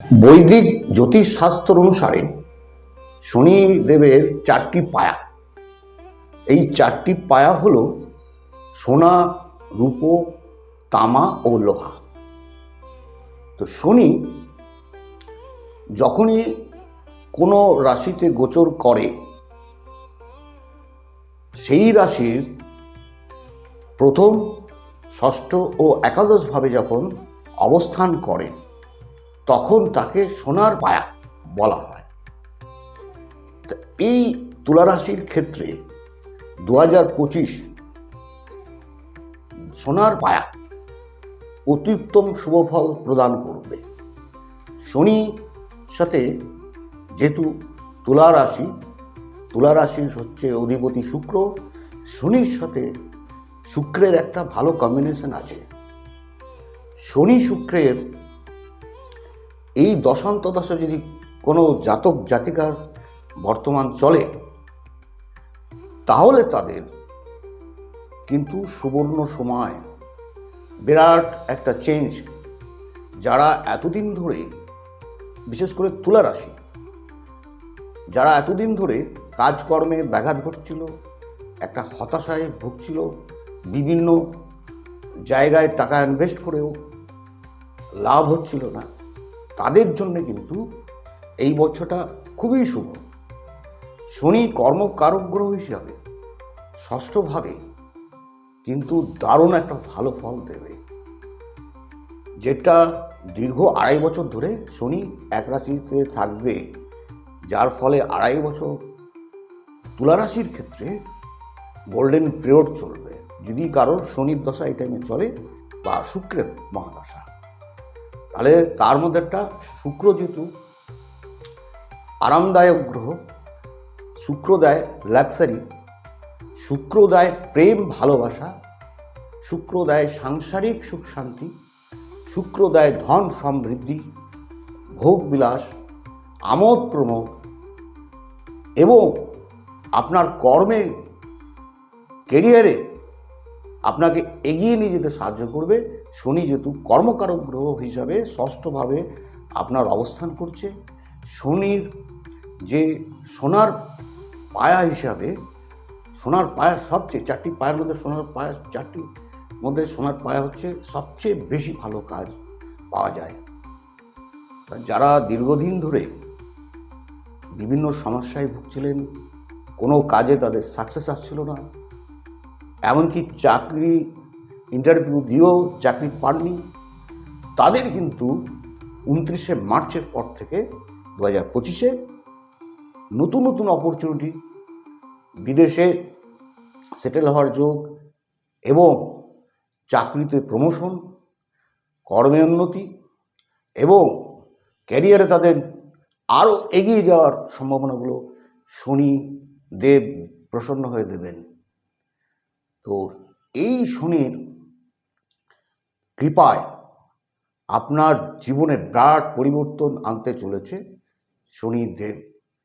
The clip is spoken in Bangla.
বৈদিক জ্যোতিষশাস্ত্র অনুসারে শনিদেবের চারটি পায়া। এই চারটি পায়া হল সোনা, রূপো, তামা ও লোহা। তো শনি যখনই কোনো রাশিতে গোচর করে, সেই রাশির প্রথম, ষষ্ঠ ও একাদশভাবে যখন অবস্থান করে তখন তাকে সোনার পায়া বলা হয়। এই তুলারাশির ক্ষেত্রে দু হাজার পঁচিশ সোনার পায়া অতি উত্তম শুভফল প্রদান করবে। শনি সাথে যেহেতু তুলা রাশি তুলা রাশির হচ্ছে অধিপতি শুক্র, শনির সাথে শুক্রের একটা ভালো কম্বিনেশন আছে। শনি শুক্রের এই দশান্ত দশা যদি কোনো জাতক জাতিকার বর্তমান চলে, তাহলে তাদের কিন্তু সুবর্ণ সময়। বিরাট একটা চেঞ্জ যারা এতদিন ধরে, বিশেষ করে তুলা রাশি, যারা এতদিন ধরে কাজকর্মে ব্যাঘাত ঘটছিল, একটা হতাশায় ভুগছিল, বিভিন্ন জায়গায় টাকা ইনভেস্ট করেও লাভ হচ্ছিল না। তাদের জন্য কিন্তু এই বছরটা খুবই শুভ। শনি কর্মকারক গ্রহ হিসাবে ষষ্ঠভাবে কিন্তু দারুণ একটা ভালো ফল দেবে। যেটা দীর্ঘ আড়াই বছর ধরে শনি এক রাশিতে থাকবে, যার ফলে আড়াই বছর তুলারাশির ক্ষেত্রে গোল্ডেন পিরিয়ড চলবে। যদি কারোর শনির দশা এই টাইমে চলে বা শুক্রের মহাদশা তাহলে তার মধ্যে একটা? শুক্র যেহেতু আরামদায়ক গ্রহ। শুক্র দেয় লাক্সারি শুক্র দেয় প্রেম, ভালোবাসা। শুক্র দেয় সাংসারিক সুখ শান্তি। শুক্র দেয় ধন সমৃদ্ধি। ভোগ বিলাস। আমোদ প্রমোদ। এবং আপনার কর্মে কেরিয়ারে আপনাকে এগিয়ে নিয়ে যেতে সাহায্য করবে শনি যেহেতু কর্মকারক গ্রহ হিসাবে ষষ্ঠভাবে আপনার অবস্থান করছে, শনির যে সোনার পায়া হিসাবে, সোনার পায়া সবচেয়ে, চারটি পায়ের মধ্যে সোনার পায়া, চারটি মধ্যে সোনার পায়া হচ্ছে সবচেয়ে বেশি ভালো কাজ পাওয়া যায়। যারা দীর্ঘদিন ধরে বিভিন্ন সমস্যায় ভুগছিলেন, কোনো কাজে তাদের সাকসেস আসছিল না, এমনকি চাকরি ইন্টারভিউ দিয়েও চাকরি পাননি। তাদের কিন্তু উনত্রিশে মার্চের পর থেকে দু হাজার পঁচিশে নতুন নতুন অপরচুনিটি বিদেশে সেটেল হওয়ার যোগ এবং চাকরিতে প্রমোশন কর্মে উন্নতি এবং ক্যারিয়ারে তাদের আরও এগিয়ে যাওয়ার সম্ভাবনাগুলো শনি দেব প্রসন্ন হয়ে দেবেন। তো এই শনির কৃপায় আপনার জীবনে বিরাট পরিবর্তন আনতে চলেছে শনি দেব।